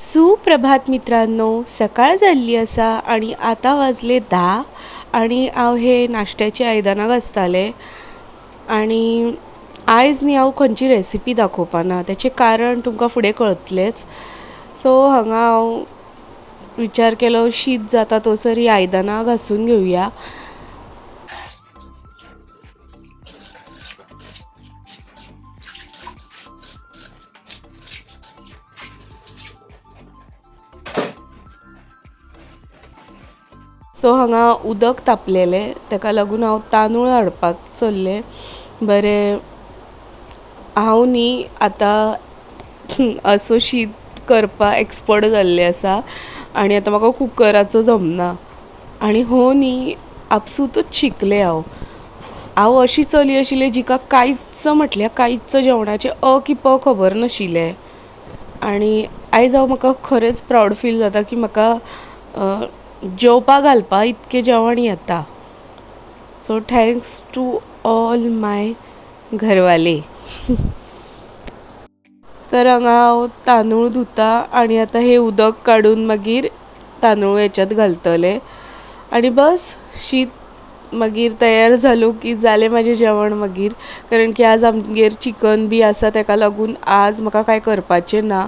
सुप्रभात मित्रांनो सकाळ जाल्ली आसा आणि आतां वाजले धा आणि हांव हे नाश्त्याची आयदनां घासतालें आणि आयज न्ही हांव खंयची रेसिपी दाखोवपाना तेचें कारण तुमकां फुडें कळतलेंच. सो हांगा हांव विचार केलो शीत जाता थंयसर ही आयदनां घासून घेवया सो हांगा उदक तापलेलें ताका लागून हांव तांदूळ हाडपाक चल्लें. बरें हांव न्ही आतां असो शीत करपाक एक्सपर्ट जाल्लें आसा आनी आतां म्हाका कुकराचो जमना. आनी हो न्ही आपसूतच शिकलें हांव. हांव अशी चली आशिल्लें जिका कांयच म्हटल्यार कांयच जेवणाचें अ की प खबर नाशिल्लें आनी आयज हांव म्हाका खरेंच प्रावड फील जाता की म्हाका जेवपाक घालपा इतकें जेवण येता. So thanks to all my घरवाले. तर हांगा हांव तांदूळ धुता आनी आतां हें उदक काडून मागीर तांदूळ हेच्यात घालतलें. आनी बस शीत मागीर तयार जालो की जालें म्हाजें जेवण मागीर. कारण की आज आमगेर चिकन बी आसा ताका लागून आज म्हाका कांय करपाचें ना.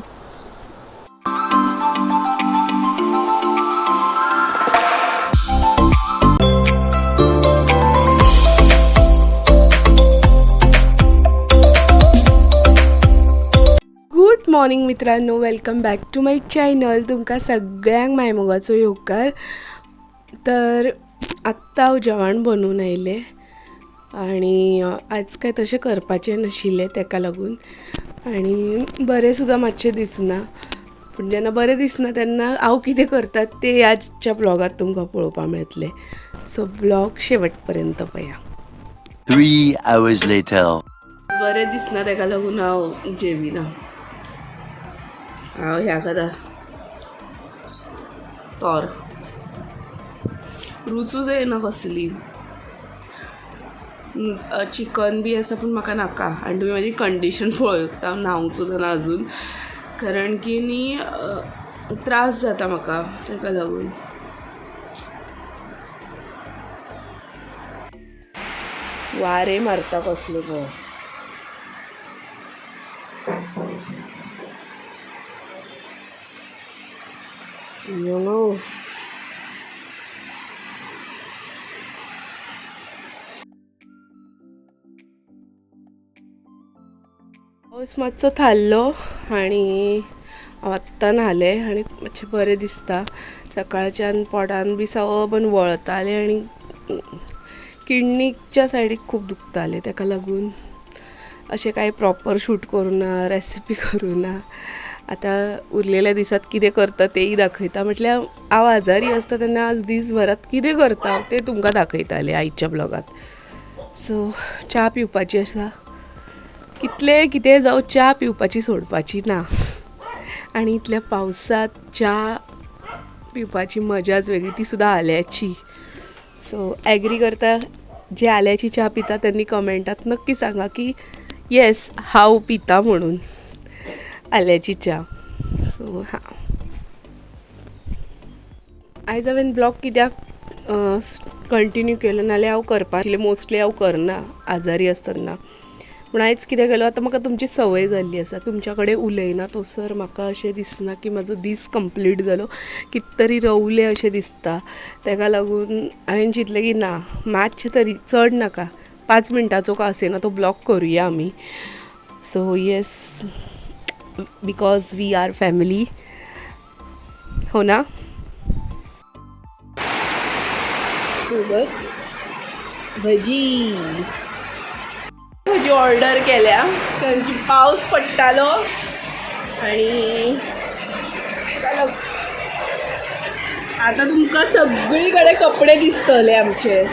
गूड मॉर्निंग मित्रांनो. Welcome back to my channel तुमकां सगळ्यांक मायमोगाचो येवकार तर आत्तां हांव जेवण बनवून आयलें. आनी आयज काय तशें करपाचें नाशिल्लें ताका लागून. आनी बरें सुद्दां मातशें दिसना. पूण जेन्ना बरें दिसना तेन्ना हांव कितें करता तें आजच्या ब्लॉगांत तुमकां पळोवपाक मेळटलें. सो ब्लॉग शेवट पर्यंत later. बरें दिसना ताका लागून हांव जेविना. हांव ह्या खाता तोर रुचूच येना कसली चिकन बी आसा पूण म्हाका नाका आनी तुमी म्हाजी कंडिशन पळोवता हांव न्हावंक सुद्दां ना अजून कारण की न्ही त्रास जाता म्हाका ताका लागून वारे मारता कसलो पळय You know. मातसो थारलो आनी हांव आत्तां न्हालें आनी मातशें बरें दिसता सकाळच्यान पोटान बी सावबन वळतालें आनी किडनीच्या सायडीक खूब दुखतालें ताका लागून अशें कांय प्रॉपर शूट करूं ना रेसिपी करूं ना आतां उरलेल्या दिसात कितें करता तेंय दाखयता म्हटल्यार हांव आजारी आसता तेन्ना आज दीसभरात कितें करता तें तुमकां दाखयतालें आयच्या ब्लॉगात. सो च्या पिवपाची आसा. कितलें कितें जावं च्या पिवपाची सोडपाची ना. आनी इतल्या पावसांत च्या पिवपाची मजाच वेगळी ती सुद्दां आल्याची. सो एग्री करता जे आल्याची च्या पिता त्यांनी कमेंटात नक्की सांगा की येस हांव पिता म्हणून. आल्याची च्या. सो हां. आयज हांवें ब्लॉग कित्याक कंटिन्यू केलो नाल्यार हांव करपाक. मोस्टली हांव करना आजारी आसतना पूण आयज कितें केलो आतां म्हाका तुमची संवय जाल्ली आसा. तुमच्या कडेन उलयना तोसर म्हाका अशें दिसना की म्हाजो दीस कंप्लीट जालो कित तरी रवलें अशें दिसता. ताका लागून हांवें चिंतलें की ना मातशें तरी चड नाका. पांच मिनटाचो का आसना तो ब्लॉक करुया आमी so yes because we are family हो ना? भजी. भजी ऑर्डर केल्या. कारण की पावस पडटालो आणि आता तुमकां सगळीकडे कपडे दिसतले आमचे.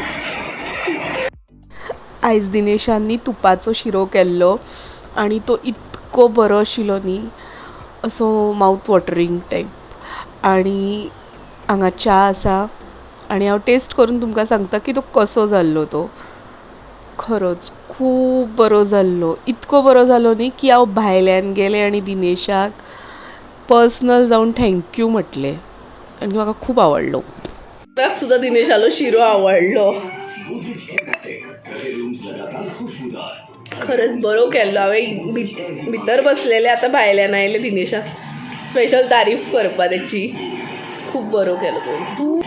आयज दिनेशांनी तुपाचो शिरो केल्लो आणि तो इतको बरो आशिल्लो न्ही असो माउथ वॉटरींग टायप आणि हांगा च्या आसा आणि हांव टेस्ट करून तुमकां सांगता की तो कसो जाल्लो तो. खरोच खूब बरो जाल्लो इतको बरो जालो न्ही की हांव भायल्यान गेलें आनी दिनेशाक पर्सनल जावन थँक्यू म्हटले. कारण की म्हाका खूब आवडलो. सुद्धा दिनेश आलो शिरो आवडलो. खरंच बरो केल्लो हांवें भि- भितर बसलेले आतां भायल्यान आयले दिनेशाक स्पेशल तारीफ करपा तेची खूब बरो केलो तूं.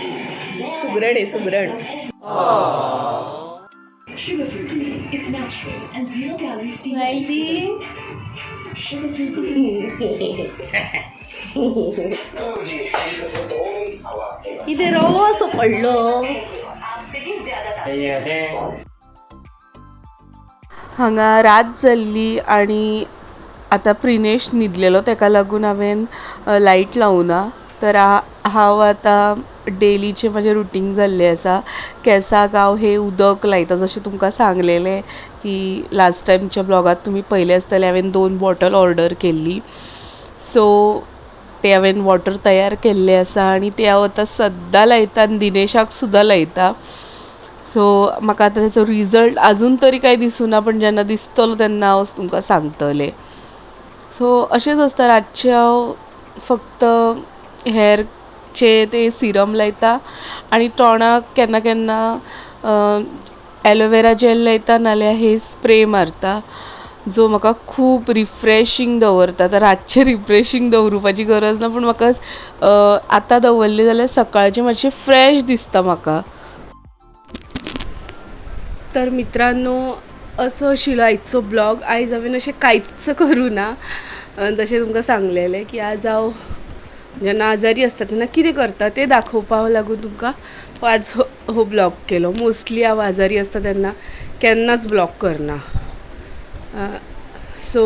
सुगरण आहे सुगरण. Free cream. हांगा रात जाल्ली आनी आतां प्रिनेश न्हिदलेलो ताका लागून हांवें लायट लावना. तर हांव आतां डेलीचें म्हजें रुटीन जाल्लें आसा केंसाक हांव हें उदक लायता जशें तुमकां सांगलेलें की लास्ट टायमच्या ब्लॉगांत तुमी पयलें आसतलें हांवें दोन बॉटल ऑर्डर केल्ली सो ते हांवें वॉटर तयार केल्लें आसा आनी ते हांव आतां सद्दां लायता आनी दिनेशाक सुद्दां लायता. सो म्हाका आतां तेचो रिजल्ट आजून तरी कांय दिसूना पण जेन्ना दिसतलो तेन्ना हांव तुमकां सांगतलें. सो अशेंच आसता रातचें हांव फक्त हेरचे ते सिरम लायता आनी तोंडाक केन्ना केन्ना एलोवेरा जेल लायता नाल्यार हे स्प्रे मारता जो म्हाका खूब रिफ्रेशींग दवरता. आतां रातचें रिफ्रेशींग दवरुपाची गरज ना पूण म्हाका आतां दवरली जाल्यार सकाळचें मातशें फ्रेश दिसता म्हाका तर मित्रांनो असो आशिल्लो ब्लॉग आयज हांवें अशें कांयच करू ना. जशें तुमकां सांगलेलें की आज हांव जेन्ना आजारी आसता तेन्ना कितें करता तें दाखोवपा लागून तुमकां. हो आज हो हो ब्लॉग केलो. मोस्टली हांव आजारी आसता तेन्ना केन्नाच ब्लॉग करना सो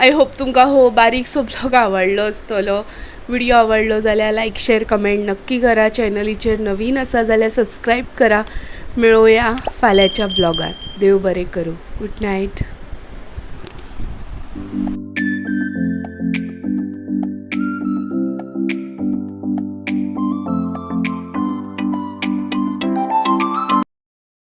आय होप तुमकां हो बारीकसो ब्लॉग आवडलो आसतलो व्हिडिओ आवडलो जाल्यार लायक शेअर कमेंट नक्की करा. चॅनलीचेर नवीन आसा जाल्यार सबस्क्राईब करा. मिळूया फाल्यांच्या ब्लॉगात. देव बरें करूं. Good night